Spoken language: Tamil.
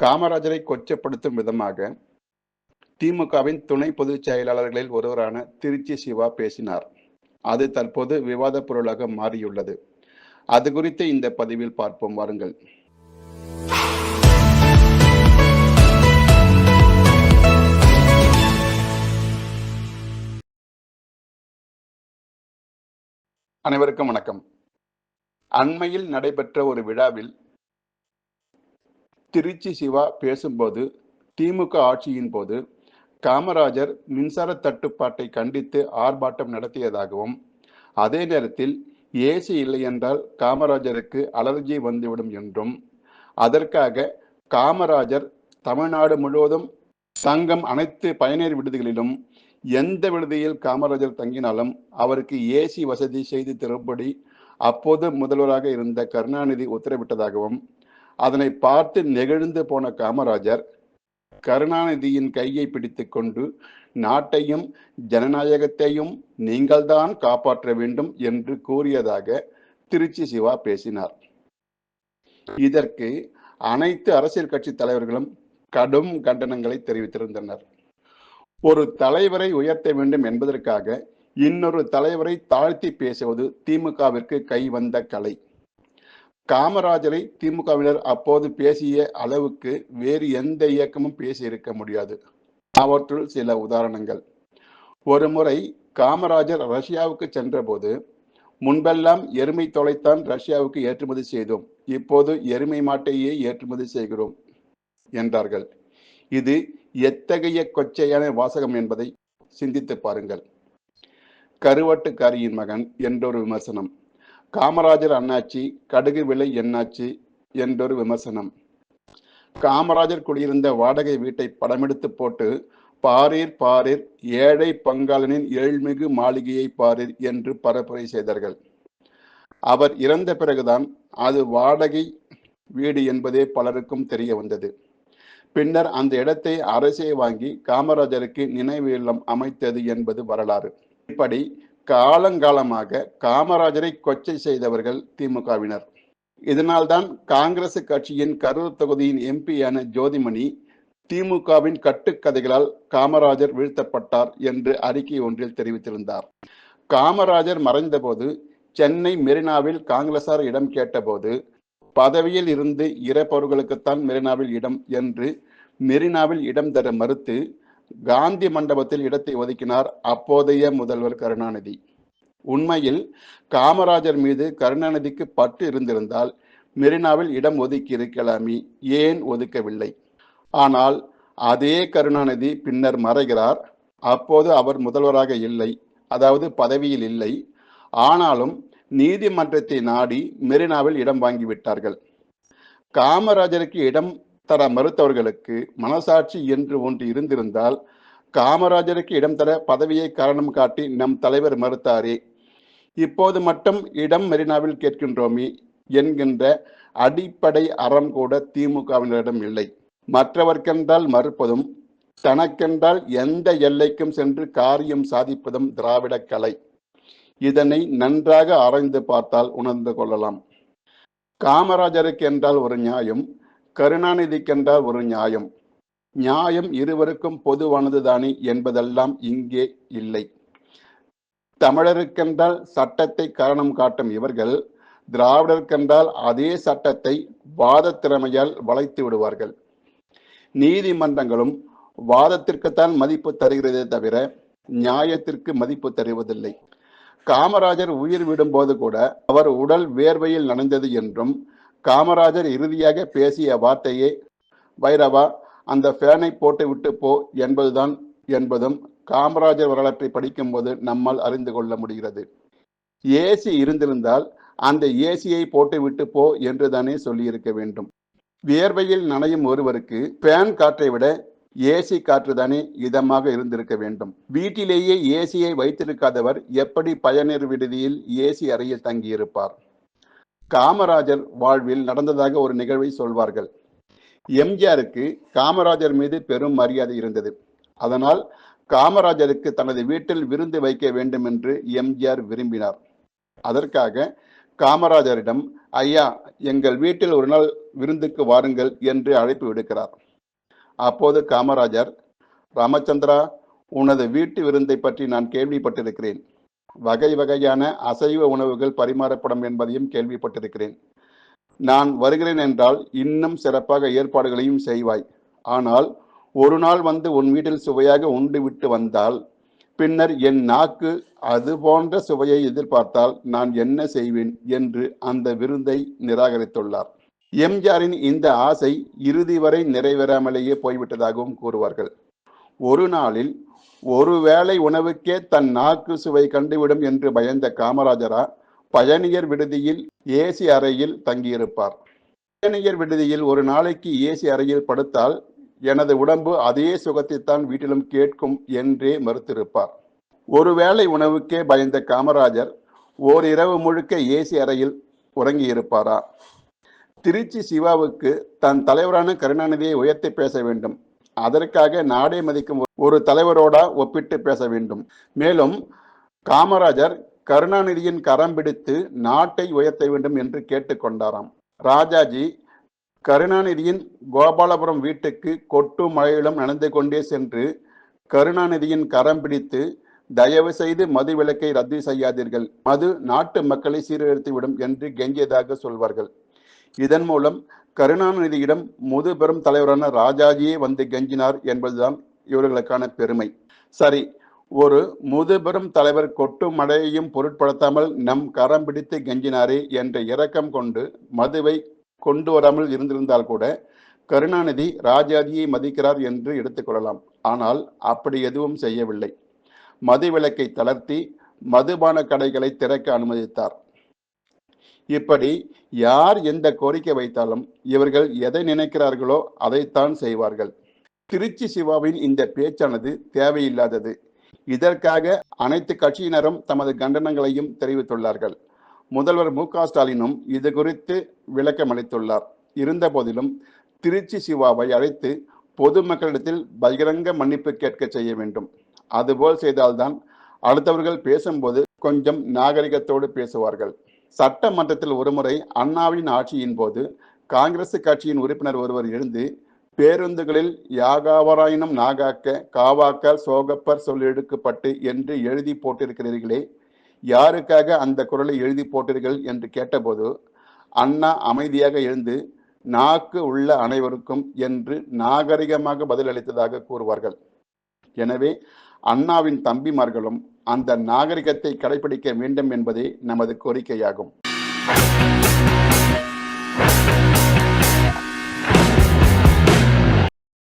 காமராஜரை கொச்சப்படுத்தும் விதமாக திமுகவின் துணை பொதுச் செயலாளர்களில் ஒருவரான திருச்சி சிவா பேசினார். அது தற்போது விவாத பொருளாக மாறியுள்ளது. அது குறித்து இந்த பதிவில் பார்ப்போம். வாருங்கள். அனைவருக்கும் வணக்கம். அண்மையில் நடைபெற்ற ஒரு விழாவில் திருச்சி சிவா பேசும்போது திமுக ஆட்சியின் போது காமராஜர் மின்சார தட்டுப்பாட்டை கண்டித்து ஆர்ப்பாட்டம் நடத்தியதாகவும் அதே நேரத்தில் ஏசி இல்லை என்றால் காமராஜருக்கு அலர்ஜி வந்துவிடும் என்றும் அதற்காக காமராஜர் தமிழ்நாடு முழுவதும் சங்கம் அனைத்து பயணியர் விடுதிகளிலும் எந்த விடுதியில் காமராஜர் தங்கினாலும் அவருக்கு ஏசி வசதி செய்து தரும்படி அப்போது முதல்வராக இருந்த கருணாநிதி உத்தரவிட்டதாகவும் அதனை பார்த்து நெகிழ்ந்து போன காமராஜர் கருணாநிதியின் கையை பிடித்து கொண்டு நாட்டையும் ஜனநாயகத்தையும் நீங்கள்தான் காப்பாற்ற வேண்டும் என்று கூறியதாக திருச்சி சிவா பேசினார். இதற்கு அனைத்து அரசியல் கட்சி தலைவர்களும் கடும் கண்டனங்களை தெரிவித்திருந்தனர். ஒரு தலைவரை உயர்த்த வேண்டும் என்பதற்காக இன்னொரு தலைவரை தாழ்த்தி பேசுவது திமுகவிற்கு கை வந்த கலை. காமராஜரை திமுகவினர் அப்போது பேசிய அளவுக்கு வேறு எந்த இயக்கமும் பேசி இருக்க முடியாது. அவற்றுள் சில உதாரணங்கள். ஒரு முறை காமராஜர் ரஷ்யாவுக்கு சென்றபோது முன்பெல்லாம் எருமை தொலைத்தான் ரஷ்யாவுக்கு ஏற்றுமதி செய்தோம். இப்போது எருமை மாட்டையே ஏற்றுமதி செய்கிறோம் என்றார்கள். இது எத்தகைய கொச்சையான வாசகம் என்பதை சிந்தித்து பாருங்கள். கருவாட்டுக்காரியின் மகன் என்றொரு விமர்சனம். காமராஜர் அண்ணாச்சி கடுகு விலை என்னாச்சு? என்றொரு விமர்சனம். காமராஜர் குடியிருந்த வாடகை வீட்டை படமெடுத்து போட்டு பாரீர் பாரீர் ஏழை பங்காளனின் ஏழ்மிகு மாளிகையை பாரீர் என்று பரப்புரை செய்தார்கள். அவர் இறந்த பிறகுதான் அது வாடகை வீடு என்பதே பலருக்கும் தெரிய வந்தது. பின்னர் அந்த இடத்தை அரசே வாங்கி காமராஜருக்கு நினைவு இல்லம் அமைத்தது என்பது வரலாறு. இப்படி காலங்காலமாக காமராஜரை கொச்சை செய்தவர்கள் திமுகவினர். இதனால்தான் காங்கிரஸ் கட்சியின் கரூர் தொகுதியின் எம்பியான ஜோதிமணி திமுகவின் கட்டுக்கதைகளால் காமராஜர் வீழ்த்தப்பட்டார் என்று அறிக்கை ஒன்றில் தெரிவித்திருந்தார். காமராஜர் மறைந்தபோது சென்னை மெரினாவில் காங்கிரசார் இடம் கேட்டபோது பதவியில் இருந்து இறப்பவர்களுக்குத்தான் மெரினாவில் இடம் என்று மெரினாவில் இடம் தர மறுத்து காந்தி மண்டபத்தில் இடத்தை ஒதுக்கினார் அப்போதைய முதல்வர் கருணாநிதி. உண்மையில் காமராஜர் மீது கருணாநிதிக்கு பட்டு இருந்திருந்தால் மெரினாவில் இடம் ஒதுக்கி இருக்கலாமே ஏன் ஒதுக்கவில்லை? ஆனால் அதே கருணாநிதி பின்னர் மறைகிறார் அப்போது அவர் முதல்வராக இல்லை அதாவது பதவியில் இல்லை. ஆனாலும் நீதிமன்றத்தை நாடி மெரினாவில் இடம் வாங்கிவிட்டார்கள். காமராஜருக்கு இடம் தர மறுத்தவர்களுக்கு மனசாட்சி என்று ஒன்று இருந்திருந்தால் காமராஜருக்கு இடம் தர பதவியை காரணம் காட்டி நம் தலைவர் மறுத்தாரே. இப்போது மட்டும் இடம் மெரினாவில் கேட்கின்றோமே என்கின்ற அடிப்படை அறம் கூட திமுகவினரிடம் இல்லை. மற்றவர்க்கென்றால் மறுப்பதும் தனக்கென்றால் எந்த எல்லைக்கும் சென்று காரியம் சாதிப்பதும் திராவிட கலை. இதனை நன்றாக ஆராய்ந்து பார்த்தால் உணர்ந்து கொள்ளலாம். காமராஜருக்கு என்றால் ஒரு நியாயம் கருணாநிதிக்கென்றால் ஒரு நியாயம். நியாயம் இருவருக்கும் பொதுவானதுதானே என்பதெல்லாம் இங்கே இல்லை. தமிழருக்கென்றால் சட்டத்தை காரணம் காட்டும் இவர்கள் திராவிடருக்கென்றால் அதே சட்டத்தை வாத திறமையால் வளைத்து விடுவார்கள். நீதிமன்றங்களும் வாதத்திற்குத்தான் மதிப்பு தருகிறதே தவிர நியாயத்திற்கு மதிப்பு தருவதில்லை. காமராஜர் உயிர் விடும்போது கூட அவர் உடல் வேர்வையில் நனைந்தது என்றும் காமராஜர் இறுதியாக பேசிய வார்த்தையே வைரவா அந்த ஃபேனை போட்டு விட்டு போ என்பதுதான் என்பதும் காமராஜர் வரலாற்றை படிக்கும்போது நம்மால் அறிந்து கொள்ள முடிகிறது. ஏசி இருந்திருந்தால் அந்த ஏசியை போட்டு விட்டு போ என்று தானே சொல்லியிருக்க வேண்டும். வியர்வையில் நனையும் ஒருவருக்கு ஃபேன் காற்றை விட ஏசி காற்று தானே இதமாக இருந்திருக்க வேண்டும். வீட்டிலேயே ஏசியை வைத்திருக்காதவர் எப்படி பயனர் விடுதியில் ஏசி அறையில் தங்கியிருப்பார்? காமராஜர் வாழ்வில் நடந்ததாக ஒரு நிகழ்வை சொல்வார்கள். எம்ஜிஆருக்கு காமராஜர் மீது பெரும் மரியாதை இருந்தது. அதனால் காமராஜருக்கு தனது வீட்டில் விருந்து வைக்க வேண்டும் என்று எம்ஜிஆர் விரும்பினார். அதற்காக காமராஜரிடம் ஐயா எங்கள் வீட்டில் ஒரு நாள் விருந்துக்கு வாருங்கள் என்று அழைப்பு விடுக்கிறார். அப்போது காமராஜர் ராமச்சந்திரா உனது வீட்டு விருந்தை பற்றி நான் கேள்விப்பட்டிருக்கிறேன். வகை வகையான அசைவ உணவுகள் பரிமாறப்படும் என்பதையும் கேள்விப்பட்டிருக்கிறேன். நான் வருகிறேன் என்றால் இன்னும் சிறப்பாக ஏற்பாடுகளையும் செய்வாய். ஆனால் ஒரு நாள் வந்து உன் வீட்டில் சுவையாக உண்டு விட்டு வந்தால் பின்னர் என் நாக்கு அது போன்ற சுவையை எதிர்பார்த்தால் நான் என்ன செய்வேன் என்று அந்த விருந்தை நிராகரித்துள்ளார். எம்ஜிஆரின் இந்த ஆசை இறுதி வரை நிறைவேறாமலேயே போய்விட்டதாகவும் கூறுவார்கள். ஒரு நாளில் ஒருவேளை உணவுக்கே தன் நாக்கு சுவை கண்டுவிடும் என்று பயந்த காமராஜரா பயணியர் விடுதியில் ஏசி அறையில் தங்கியிருப்பார். பயணியர் விடுதியில் ஒரு நாளைக்கு ஏசி அறையில் படுத்தால் எனது உடம்பு அதே சுகத்தைத்தான் வீட்டிலும் கேட்கும் என்றே மறுத்திருப்பார். ஒருவேளை உணவுக்கே பயந்த காமராஜர் ஓரிரவு முழுக்க ஏசி அறையில் உறங்கியிருப்பாரா? திருச்சி சிவாவுக்கு தன் தலைவரான கருணாநிதியை உயர்த்தி பேச வேண்டும். அதற்காக நாடே மதிக்கும் ஒரு தலைவரோட ஒப்பிட்டு பேச வேண்டும். மேலும் காமராஜர் கருணாநிதியின் கரம் பிடித்து நாட்டை உயர்த்த வேண்டும் என்று கேட்டுக்கொண்டாராம் ராஜாஜி கருணாநிதியின் கோபாலபுரம் வீட்டுக்கு கொட்டு மழையிலும் நடந்து கொண்டே சென்று கருணாநிதியின் கரம் பிடித்து தயவு செய்து மது விலக்கை ரத்து செய்யாதீர்கள். மது நாட்டு மக்களை சீர்திருத்திவிடும் என்று கெஞ்சியதாக சொல்வார்கள். இதன் மூலம் கருணாநிதியிடம் முதுபெரும் தலைவரான ராஜாஜியே வந்து கெஞ்சினார் என்பதுதான் இவர்களுக்கான பெருமை. சரி ஒரு முதுபெரும் தலைவர் கொட்டு மழையையும் பொருட்படுத்தாமல் நம் கரம் பிடித்து கெஞ்சினாரே என்ற இரக்கம் கொண்டு மதுவை கொண்டு வராமல் இருந்திருந்தால் கூட கருணாநிதி ராஜாஜியை மதிக்கிறார் என்று எடுத்துக்கொள்ளலாம் ஆனால் அப்படி எதுவும் செய்யவில்லை. மது விலக்கை தளர்த்தி மதுபான கடைகளை திறக்க அனுமதித்தார். இப்படி யார் எந்த கோரிக்கை வைத்தாலும் இவர்கள் எதை நினைக்கிறார்களோ அதைத்தான் செய்வார்கள். திருச்சி சிவாவின் இந்த பேச்சானது தேவையில்லாதது. இதற்காக அனைத்து கட்சியினரும் தமது கண்டனங்களையும் தெரிவித்துள்ளார்கள். முதல்வர் மு க ஸ்டாலினும் இது குறித்து விளக்கம் அளித்துள்ளார். இருந்த போதிலும் திருச்சி சிவாவை அழைத்து பொதுமக்களிடத்தில் பகிரங்க மன்னிப்பு கேட்க செய்ய வேண்டும். அதுபோல் செய்தால்தான் அடுத்தவர்கள் பேசும்போது கொஞ்சம் நாகரிகத்தோடு பேசுவார்கள். சட்டமன்றத்தில் ஒருமுறை அண்ணாவின் ஆட்சியின் போது காங்கிரஸ் கட்சியின் உறுப்பினர் ஒருவர் எழுந்து பேருந்துகளில் யாகாவராயினும் நாகாக்க காவாக்கால் சோகப்பர் சொல்லெடுக்கப்பட்டு என்று எழுதி போட்டிருக்கிறீர்களே யாருக்காக அந்த குரலை எழுதி போட்டீர்கள் என்று கேட்டபோது அண்ணா அமைதியாக எழுந்து நாக்கு உள்ள அனைவருக்கும் என்று நாகரிகமாக பதிலளித்ததாக கூறுவார்கள். எனவே அண்ணாவின் தம்பிமார்களும் அந்த நாகரிகத்தை கடைபிடிக்க வேண்டும் என்பதே நமது கோரிக்கையாகும்.